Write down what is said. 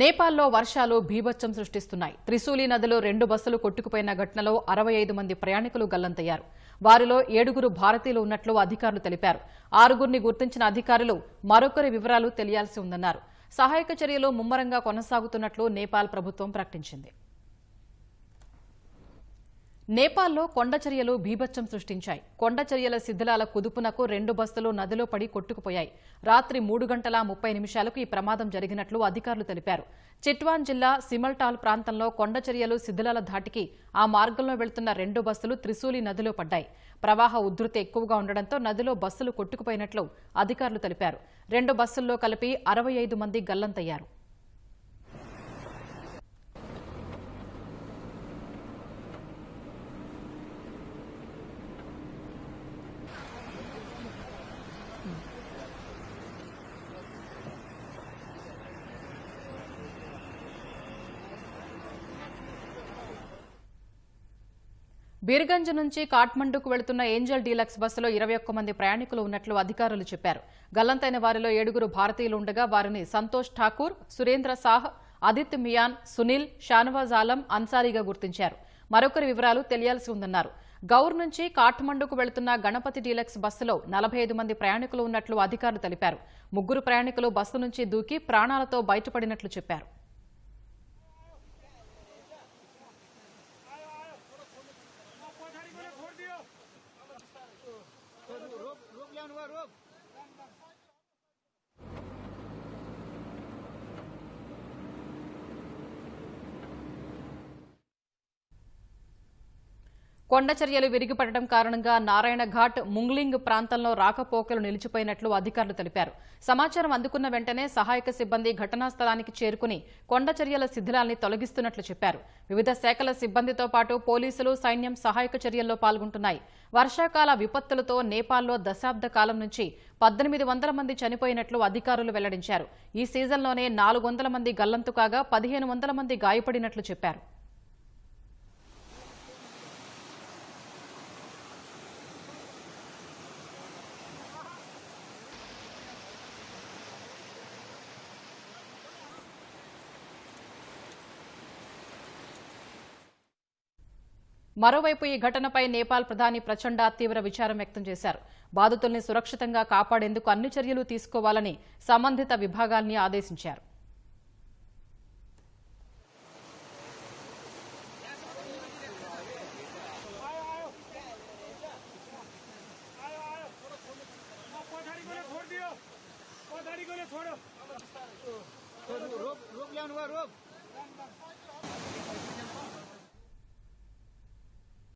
నేపాల్లో వర్షాలు భీభత్సం సృష్టిస్తున్నాయి. త్రిశూలి నదిలో రెండు బస్సులు కొట్టుకుపోయిన ఘటనలో అరవై ఐదు మంది ప్రయాణికులు గల్లంతయ్యారు. వారిలో ఏడుగురు భారతీయులు ఉన్నట్లు అధికారులు తెలిపారు. ఆరుగురిని గుర్తించిన అధికారులు మరొకరి వివరాలు తెలియాల్సి ఉందన్నారు. సహాయక చర్యలు ముమ్మరంగా కొనసాగుతున్నట్లు నేపాల్ ప్రభుత్వం ప్రకటించింది. నేపాల్లో కొండచర్యలు బీభత్సం సృష్టించాయి. కొండచర్యల శిథిలాల కుదుపునకు రెండు బస్సులు నదిలో పడి కొట్టుకుపోయాయి. రాత్రి మూడు గంటల ముప్పై నిమిషాలకు ఈ ప్రమాదం జరిగినట్లు అధికారులు తెలిపారు. చిట్వాన్ జిల్లా సిమల్టాల్ ప్రాంతంలో కొండచర్యలు శిథిలాల ధాటికి ఆ మార్గంలో వెళ్తున్న రెండు బస్సులు త్రిశూలి నదిలో పడ్డాయి. ప్రవాహ ఉధృతి ఎక్కువగా ఉండడంతో నదిలో బస్సులు కొట్టుకుపోయినట్లు అధికారులు తెలిపారు. రెండు బస్సుల్లో కలిపి అరవై ఐదు మంది గల్లంతయ్యారు. బీర్గంజ్ నుంచి కాఠ్మండుకు వెళుతున్న ఏంజల్ డీలక్స్ బస్సులో ఇరవై ఒక్క మంది ప్రయాణికులు ఉన్నట్లు అధికారులు చెప్పారు. గల్లంతైన వారిలో ఏడుగురు భారతీయులు ఉండగా వారిని సంతోష్ ఠాకూర్ సురేంద్ర సాహ్ అదిత్ మియాన్ సునీల్ షానవాజ్ ఆలం అన్సారీగా గుర్తించారు. మరొకరి వివరాలు తెలియాల్సి ఉందన్నారు. గౌర్ నుంచి కాఠ్మండుకు వెళుతున్న గణపతి డీలక్స్ బస్సులో నలభై ఐదు మంది ప్రయాణికులు ఉన్నట్లు అధికారులు తెలిపారు. ముగ్గురు ప్రయాణికులు బస్సు నుంచి దూకి ప్రాణాలతో బయటపడినట్లు చెప్పారు. Jangan warung. కొండ చర్యలు విరిగిపడడం కారణంగా నారాయణ ఘాట్ ముంగ్లింగ్ ప్రాంతంలో రాకపోకలు నిలిచిపోయినట్లు అధికారులు తెలిపారు. సమాచారం అందుకున్న వెంటనే సహాయక సిబ్బంది ఘటనా స్థలానికి చేరుకుని కొండ చర్యల శిథిలాల్ని తొలగిస్తున్నట్లు చెప్పారు. వివిధ శాఖల సిబ్బందితో పాటు పోలీసులు సైన్యం సహాయక చర్యల్లో పాల్గొంటున్నాయి. వర్షాకాల విపత్తులతో నేపాల్లో దశాబ్ద కాలం నుంచి పద్దెనిమిది వందల మంది చనిపోయినట్లు అధికారులు వెల్లడించారు. ఈ సీజన్లోనే నాలుగు వందల మంది గల్లంతు కాగా పదిహేను వందల మంది గాయపడినట్లు చెప్పారు. మరోవైపు ఈ ఘటనపై నేపాల్ ప్రధాని ప్రచండ తీవ్ర విచారం వ్యక్తం చేశారు బాధితుల్ని సురక్షితంగా కాపాడేందుకు అన్ని చర్యలు తీసుకోవాలని సంబంధిత విభాగాల్ని ఆదేశించారు पछाडि गएर छोडिदियो पछाडि गएर छोड्यो रोक रोक ल्याउनु भयो रोक